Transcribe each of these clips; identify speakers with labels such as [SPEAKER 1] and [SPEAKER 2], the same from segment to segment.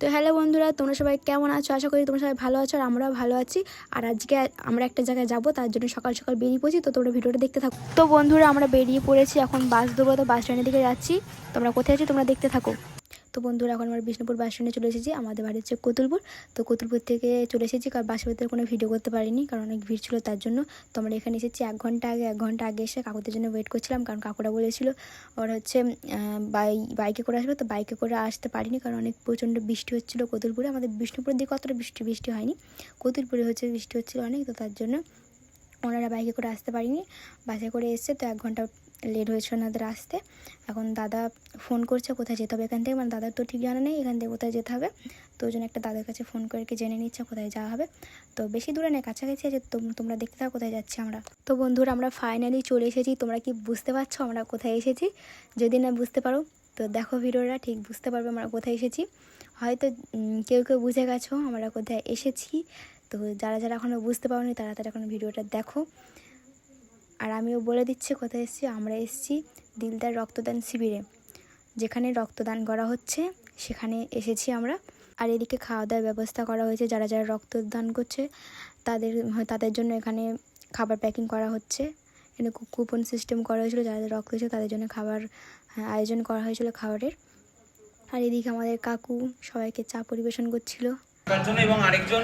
[SPEAKER 1] তো হ্যালো বন্ধুরা, তোমরা সবাই কেমন আছো? আশা করি তোমরা সবাই ভালো আছো আর আমরাও ভালো আছি। আর আজকে আমরা একটা জায়গায় যাব, তার জন্য সকাল সকাল বেরিয়ে পড়ছি। তো তোমরা ভিডিওটা দেখতে থাকো। তো বন্ধুরা, আমরা বেরিয়ে পড়েছি এখন বাস ধরবো, তো বাস স্ট্যান্ডের দিকে যাচ্ছি। তোমরা কোথায় আছো? তোমরা দেখতে থাকো। তো বন্ধুরা, এখন আমার বিষ্ণুপুর বাস স্ট্যান্ডে চলে এসেছি। আমাদের বাড়ি হচ্ছে কতুলপুর। তো কতুলপুর থেকে চলে এসেছি, কারণ বাসের ভিতরে কোনো ভিডিও করতে পারিনি, কারণ অনেক ভিড় ছিল তার জন্য। তো আমরা এখানে এসেছি এক ঘণ্টা আগে, এক ঘণ্টা আগে এসে কাকুদের জন্য ওয়েট করছিলাম, কারণ কাকুরা বলেছিল ওরা হচ্ছে বাই, বাইকে করে আসবে। তো বাইকে করে আসতে পারিনি, কারণ অনেক প্রচণ্ড বৃষ্টি হচ্ছিল কতুলপুরে। আমাদের বিষ্ণুপুরের দিকে অতটা বৃষ্টি বৃষ্টি হয়নি। কতুলপুরে হচ্ছে বৃষ্টি হচ্ছিল অনেক, তো তার জন্য ওনারা বাইকে করে আসতে পারিনি। বাসে করে এসছে তো এক ঘণ্টা লেট হয়েছিল ওনাদের আসতে। এখন দাদা ফোন করছে কোথায় যেতে হবে এখান থেকে। মানে দাদার তো ঠিক জানা নেই এখান থেকে কোথায় যেতে হবে। তো ওই জন্য একটা দাদার কাছে ফোন করে কি জেনে নিচ্ছে কোথায় যাওয়া হবে। তো বেশি দূরে নেই কাছাকাছি আছে। তোম- তোমরা দেখতে থাকো কোথায় যাচ্ছি আমরা। তো বন্ধুরা, আমরা ফাইনালি চলে এসেছি। তোমরা কি বুঝতে পারছ আমরা কোথায় এসেছি? যদি না বুঝতে পারো, তো দেখো ভিডিওটা, ঠিক বুঝতে পারবে আমরা কোথায় এসেছি। হয়তো কেউ কেউ বুঝে গেছো আমরা কোথায় এসেছি। তো যারা যারা এখনও বুঝতে পারোনি তারা তারা এখন ভিডিওটা দেখো। আর আমিও বলে দিচ্ছি কোথায় এসেছি আমরা এসেছি দিলদার রক্তদান শিবিরে। যেখানে রক্তদান করা হচ্ছে সেখানে এসেছি আমরা। আর এদিকে খাওয়া দাওয়ার ব্যবস্থা করা হয়েছে যারা যারা রক্তদান করছে তাদের তাদের জন্য এখানে খাবার প্যাকিং করা হচ্ছে। এখানে কুপন সিস্টেম করা হয়েছিল যারা যারা রক্ত দিয়েছে তাদের জন্য খাবার হ্যাঁ, আয়োজন করা হয়েছিল খাবারের। আর এদিকে আমাদের কাকু সবাইকে চা পরিবেশন করছিল।
[SPEAKER 2] তার জন্য? এবং আরেকজন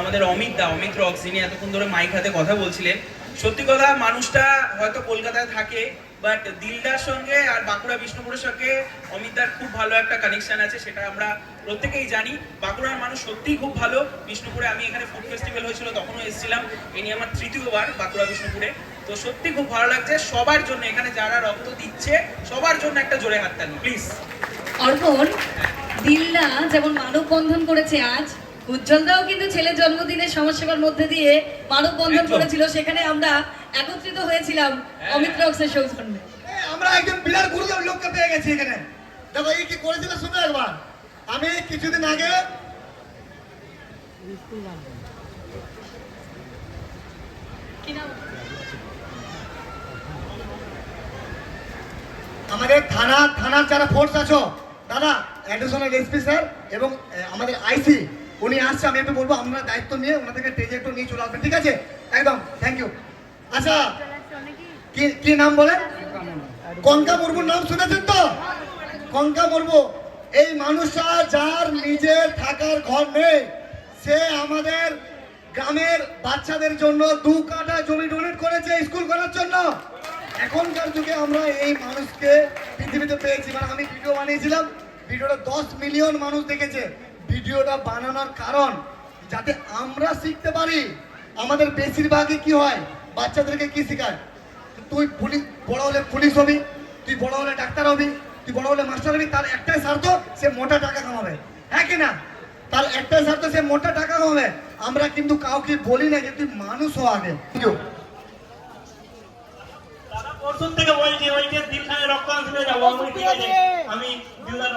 [SPEAKER 2] আমাদের অমিত দা অমিত রক্স যিনি এতক্ষণ ধরে মাইক হাতে কথা বলছিলেন সত্যি কথা, মানুষটা হয়তো কলকাতায় থাকে বাট দিলদার সঙ্গে আর বাঁকুড়া বিষ্ণুপুরের সঙ্গে অমিতদার খুব ভালো একটা কানেকশন আছে, সেটা আমরা প্রত্যেকেই জানি। বাঁকুড়ার মানুষ সত্যিই খুব ভালো। বিষ্ণুপুরে আমি এখানে ফুড ফেস্টিভ্যাল হয়েছিল, তখনও এসেছিলাম। ইনি আমার তৃতীয়বার বাঁকুড়া বিষ্ণুপুরে। তো সত্যি খুব ভালো লাগছে। সবার জন্য, এখানে যারা রক্ত দিচ্ছে, সবার জন্য একটা জোরে হাততালি প্লিজ
[SPEAKER 3] অর্পণ দিল্লা যেমন মানববন্ধন করেছে আজ উজ্জ্বলদাও কিন্তু ছেলের জন্মদিনের সমাজসেবার মধ্যে দিয়ে মানববন্ধন। করেছিল সেখানে আমরা একত্রিত হয়েছিলাম
[SPEAKER 2] হ্যাঁ।
[SPEAKER 3] অমিত রক্সের সৌজন্যে
[SPEAKER 4] আমরা একজন বিরাট গুরুদেব লোককে পেয়ে গেছি এখানে দেখো এই কি করেছিল শুনে একবার আমি কিছুদিন আগে আমাদের থানা থানার যারা ফোর্স আছো দাদা অ্যাডিশনাল এসপি স্যার এবং আমাদের আইসি উনি আসছে, আমি একটু বলব আমরা দায়িত্ব নিয়ে ওনাদেরকে স্টেজে একটু নিয়ে চলে আসবেন, ঠিক আছে? একদম থ্যাংক ইউ আচ্ছা কি কি নাম বলেন? কঙ্কা মুর্মুর নাম শুনেছেন তো? কঙ্কা মুর্মু, এই মানুষটা যার নিজের থাকার ঘর নেই, সে আমাদের গ্রামের বাচ্চাদের জন্য দু কাঠা জমি ডোনেট করেছে স্কুল করার জন্য। এখনকার যুগে আমরা এই মানুষকে পৃথিবীতে পেয়েছি। মানে আমি ভিডিও বানিয়েছিলাম ভিডিওটা দশ মিলিয়ন মানুষ দেখেছে। ভিডিওটা বানানোর কারণ যাতে আমরা শিখতে পারি আমাদের বেশিরভাগই কি হয়? বাচ্চাদেরকে কি শেখায়? তুই পুলিশ বড় হলে পুলিশ হবি, তুই বড় হলে ডাক্তার হবি, তুই বড় হলে মাস্টার হবি, তার একটাই স্বার্থ সে মোটা টাকা কামাবে। হ্যাঁ কি না? তার একটাই স্বার্থ সে মোটা টাকা কামাবে। আমরা কিন্তু কাউকে বলি না যে তুই মানুষ হো আগে।
[SPEAKER 5] থেকে বলছি ওই যে দিলখানে রক্তদান শিবিরে যাব আমি ঠিক আমি দিলদার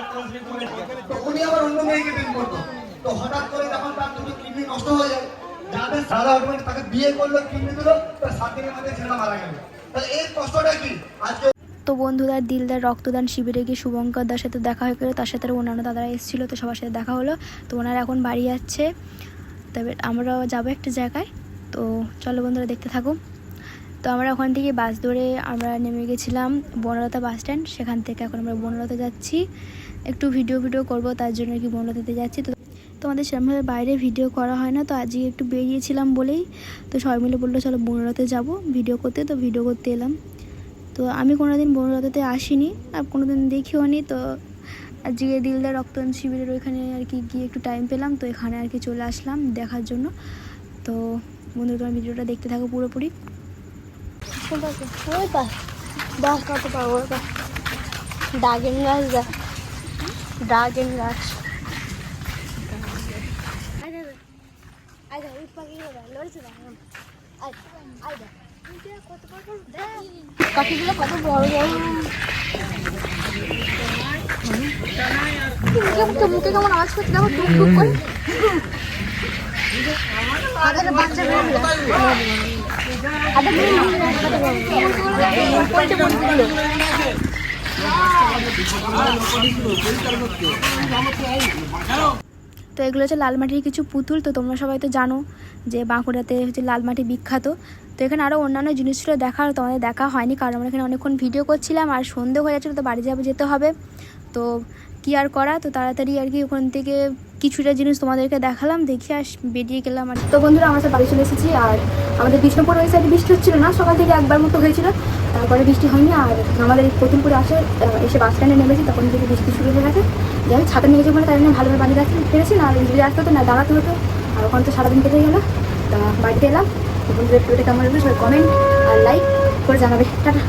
[SPEAKER 4] উনি আবার অন্য মেয়েকে প্রেম করতো তো হঠাৎ করে যখন তার দুটো কিডনি নষ্ট হয়ে যায় যাদের সারা অটোমেটিক তাকে বিয়ে করল কিডনি দিল তার সাত দিনের মধ্যে মারা গেল। তাহলে এই কষ্টটা কি? আজকে
[SPEAKER 1] তো বন্ধুরা দিলদার রক্তদান শিবিরে গিয়ে শুভঙ্কর দার সাথে দেখা হয়ে গেলো। তার সাথে অন্যান্য দাদারা এসেছিল তো সবার সাথে দেখা হলো। তো ওনারা এখন বাড়ি যাচ্ছে। তবে আমরাও যাব একটা জায়গায়। তো চলো বন্ধুরা দেখতে থাকো তো আমরা ওখান থেকে বাস ধরে আমরা নেমে গেছিলাম বনলতা বাস স্ট্যান্ড। সেখান থেকে এখন আমরা বনলতা যাচ্ছি। একটু ভিডিও ভিডিও করব, তার জন্য কি বনলতাতে যাচ্ছি। তো তোমাদের সেরকমভাবে বাইরে ভিডিও করা হয় না, তো আজকে একটু বেরিয়েছিলাম বলেই তো সবাই মিলে বলল, চলো বনলতাতে যাব ভিডিও করতে। তো ভিডিও করতে এলাম। তো আমি কোনোদিন বনলতাতে আসিনি, আর কোনোদিন দেখিও নি। তো আজকে দিলদার রক্তদান শিবিরের ওইখানে আর কি গিয়ে একটু টাইম পেলাম। তো এখানে আর কি চলে আসলাম দেখার জন্য। তো বন্ধু তোমার ভিডিওটা দেখতে থাকো পুরোপুরি।
[SPEAKER 6] ওই পাশ দশ কত পাবো ওই পাশ ড্রাগন গাছ। দেখ ড্রাগন গাছ পাখিগুলো কত বড় বড় মুখে মুখে কেমন আওয়াজ করছে দেখো টুক টুক করে বাচ্চা বেরোলো
[SPEAKER 1] এগুলো হচ্ছে লাল মাটির কিছু পুতুল, তো তোমরা সবাই তো জানো যে বাঁকুড়াতে হচ্ছে লাল মাটি বিখ্যাত। তো এখানে আরও অন্যান্য জিনিস জিনিসগুলো দেখার, তোমাদের দেখা হয়নি কারণ আমরা এখানে অনেকক্ষণ ভিডিও করছিলাম আর সন্ধে হয়ে যাচ্ছিল, তো বাড়ি যাব যেতে হবে। তো কি আর করা? তো তাড়াতাড়ি আর কি ওখান থেকে কিছুটা জিনিস তোমাদেরকে দেখালাম, দেখে আস, বেরিয়ে গেলাম আর তো বন্ধুরা, আমরা সব বাড়ি চলে এসেছি আর আমাদের বিষ্ণুপুর ওই সাইডে বৃষ্টি হচ্ছিল না, সকাল থেকে একবার মতো হয়েছিল। তারপরে বৃষ্টি হয়নি আর আমাদের কতুলপুরে আসে এসে বাস স্ট্যান্ডে নেমেছি, তখন থেকে বৃষ্টি শুরু হয়ে গেছে। যাই ছাতা নিয়েছি বলে তাই জন্য ভালোভাবে বাড়ি রাখতে পেরেছি, না যদি আসতে হতো, না দাঁড়াতে হতো। আর ওখানে তো সারাদিন কেটে গেলো। তা বাড়িতে এলাম। বন্ধুদের কেমন লাগবে সবাই কমেন্ট আর লাইক করে জানাবে। টাটা।